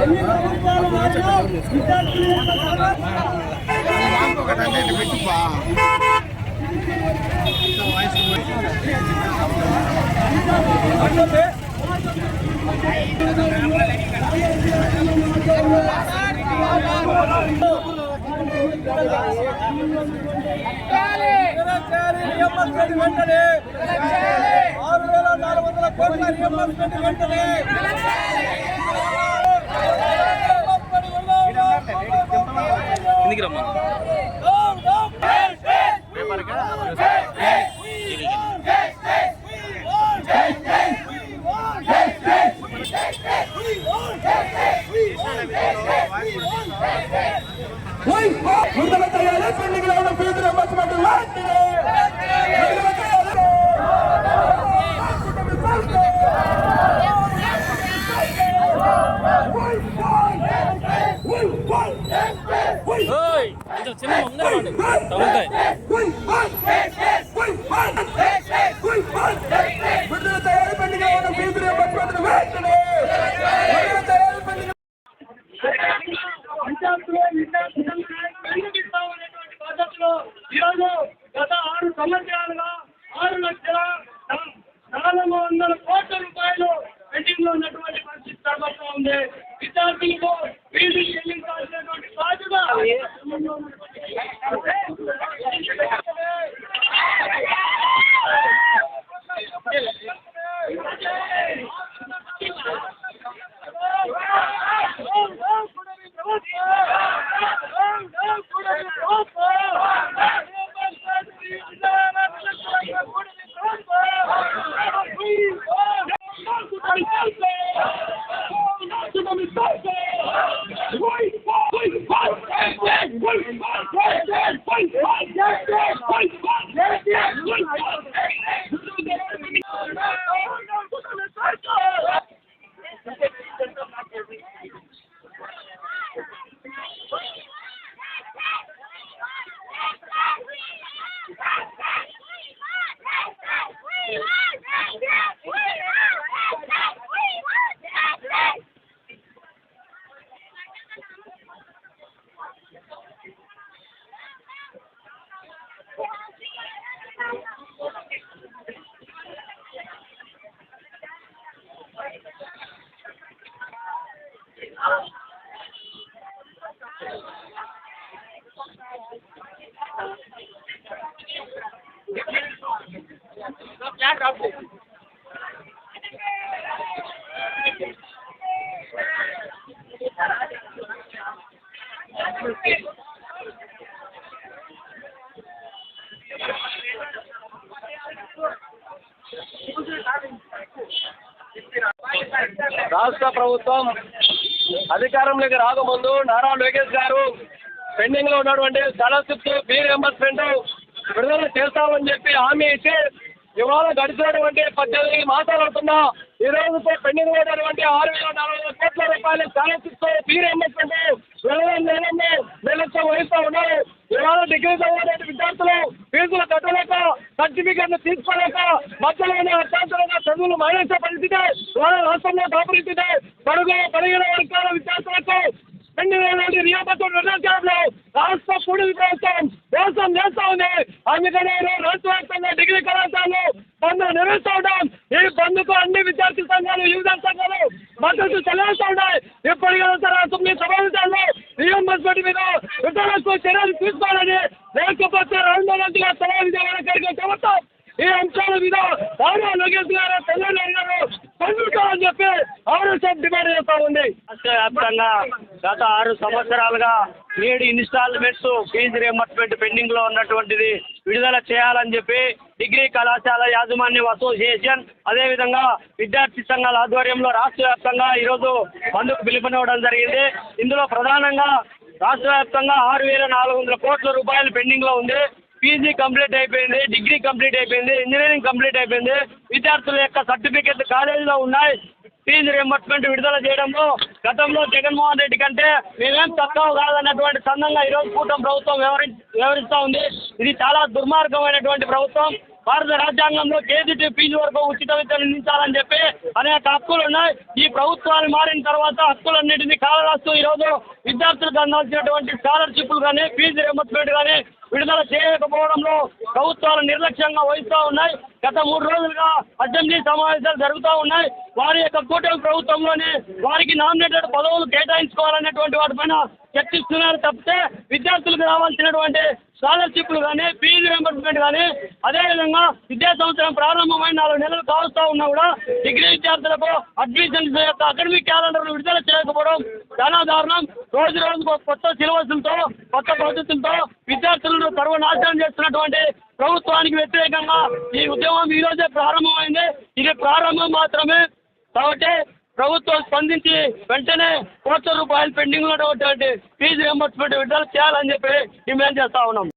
ఎన్ని ప్రభుత్వాలు మాత్రం విద్యార్థులు వెంటనే ఆరు వేల నాలుగు వందల కోట్ల రియంబర్స్మెంట్ వెంటనే ఎందుకు రమ్మా విడుదల చేయాలి పెండింగ్లో ఉన్న ఫీజు రియంబర్స్మెంట్ వెంటనే విడుదల చేయాలి ఓయ్ కొంచెం చిన్న ముందర రండి. తగులుతాయి విడుదల చేయాలి పెండింగ్లో ఉన్న ఫీజు రియంబర్స్మెంట్ వెంటనే విడుదల చేయాలి పెండింగ్ పంచాయతీలో విద్యార్థులను కలిగిస్తామనేటువంటి పద్ధతిలో ఈరోజు గత ఆరు సంవత్సరాలు Ai. Gracias. రాష్ట్ర ప్రభుత్వం అధికారంలోకి రాకముందు నారా లోకేష్ గారు పెండింగ్లో ఉన్నటువంటి స్కాలర్షిప్ ఫీ రియంబర్స్మెంట్ విడుదల చేస్తామని చెప్పి హామీ ఇచ్చి ఇవాళ గడిచినటువంటి పద్దెనిమిది మాసాలు అవుతున్నా ఈ రోజుతో పెండింగ్లో ఉన్నటువంటి ఆరు వేల నాలుగు వందల కోట్ల రూపాయల స్కాలర్షిప్ ఫీ రియంబర్స్మెంట్ విడుదల నెలలో నిర్లక్ష్యం వహిస్తూ ఉన్నారు ఇవాళ డిగ్రీ చదివిన విద్యార్థులు ఫీజులు కట్టలేక సర్టిఫికెట్లు తీసుకోలేక మధ్యలోనే అత్యంతరంగా చదువులు మానేసే పరిస్థితి ఇవాళ రాష్ట్రంలో దాపరిస్థితి పడుగు పదిహేను వర్గాల విద్యార్థులకు పెండింగ్ రియాబత్తులు నిర్ణయించడంలో రాష్ట్ర కూడిది ప్రభుత్వం మోసం చేస్తా ఉంది. అందుకనే రాష్ట్ర వ్యాప్తంగా డిగ్రీ కళాశాలలు బంద్ నిర్వహిస్తూ ఉంటాం ఈ బంద్కు అన్ని విద్యార్థి సంఘాలు యువజన సంఘాలు మద్దతు చెల్లిస్తూ ఉన్నాయి ఇప్పటికైనా తొమ్మిది సమావేశాల్లో రియంబర్స్మెంట్ మీద విద్యార్థులకు చర్యలు తీసుకోవాలని లేకపోతే రెండు రోజులుగా సెలవు చెబుతాం ఈ అంశాల మీద ఆరో లోకేష్ గారు తెలంగాణ గారు స్పందించాలని చెప్పి ఆర్ఎస్ఎఫ్ డిమాండ్ చేస్తా ఉంది. రాష్ట్ర వ్యాప్తంగా గత ఆరు సంవత్సరాలుగా నేడు ఇన్స్టాల్మెంట్స్ ఫీజు రియంబర్స్మెంట్ పెండింగ్లో ఉన్నటువంటిది విడుదల చేయాలని చెప్పి డిగ్రీ కళాశాల యాజమాన్య అసోసియేషన్ అదేవిధంగా విద్యార్థి సంఘాల ఆధ్వర్యంలో రాష్ట్ర వ్యాప్తంగా ఈరోజు బంధుకు పిలుపునివ్వడం జరిగింది. ఇందులో ప్రధానంగా రాష్ట్ర వ్యాప్తంగా ఆరు వేల నాలుగు వందల కోట్ల రూపాయలు పెండింగ్లో ఉంది. పీజీ కంప్లీట్ అయిపోయింది డిగ్రీ కంప్లీట్ అయిపోయింది ఇంజనీరింగ్ కంప్లీట్ అయిపోయింది. విద్యార్థుల యొక్క సర్టిఫికెట్ కాలేజీలో ఉన్నాయి. ఫీజు రియంబర్స్మెంట్ విడుదల చేయడంలో గతంలో జగన్మోహన్ రెడ్డి కంటే మేమేం తక్కువ కాదన్నటువంటి సందంగా ఈరోజు కూటమి ప్రభుత్వం వ్యవహరి వ్యవహరిస్తూ ఉంది. ఇది చాలా దుర్మార్గమైనటువంటి ప్రభుత్వం. భారత రాజ్యాంగంలో కేజీటీ ఫీజు వరకు ఉచిత విద్యను అందించాలని చెప్పి అనేక హక్కులు ఉన్నాయి. ఈ ప్రభుత్వాలు మారిన తర్వాత హక్కులన్నింటినీ కాలరాస్తూ ఈరోజు విద్యార్థులకు అందాల్సినటువంటి స్కాలర్షిప్లు కానీ ఫీజు రియంబర్స్మెంట్ కానీ విడుదల చేయకపోవడంలో ప్రభుత్వాలు నిర్లక్ష్యంగా వహిస్తూ ఉన్నాయి. గత మూడు రోజులుగా అసెంబ్లీ సమావేశాలు జరుగుతూ ఉన్నాయి. వారి యొక్క కూటమి ప్రభుత్వంలోనే వారికి నామినేటెడ్ పదవులు కేటాయించుకోవాలనేటువంటి వాటిపైన చర్చిస్తున్నారు తప్పితే విద్యార్థులకు రావాల్సినటువంటి స్కాలర్షిప్లు కానీ ఫీజు రియంబర్స్మెంట్ కానీ అదేవిధంగా విద్యా సంవత్సరం ప్రారంభమైన నాలుగు నెలలు కావస్తూ ఉన్నా కూడా డిగ్రీ విద్యార్థులకు అడ్మిషన్స్ యొక్క అకాడమిక్ క్యాలెండర్లు విడుదల చేయకపోవడం చాలా దారుణం. రోజు రోజుకు కొత్త సిలబస్లతో కొత్త పద్ధతులతో విద్యార్థులను సర్వనాశనం చేస్తున్నటువంటి ప్రభుత్వానికి వ్యతిరేకంగా ఈ ఉద్యమం ఈ రోజే ప్రారంభమైంది. ఇది ప్రారంభం మాత్రమే. కాబట్టి ప్రభుత్వం స్పందించి వెంటనే కోట్ల రూపాయలు పెండింగ్ ఉన్నటువంటి ఫీజు రియంబర్స్మెంట్ విడుదల చేయాలని చెప్పి డిమాండ్ చేస్తా ఉన్నాం.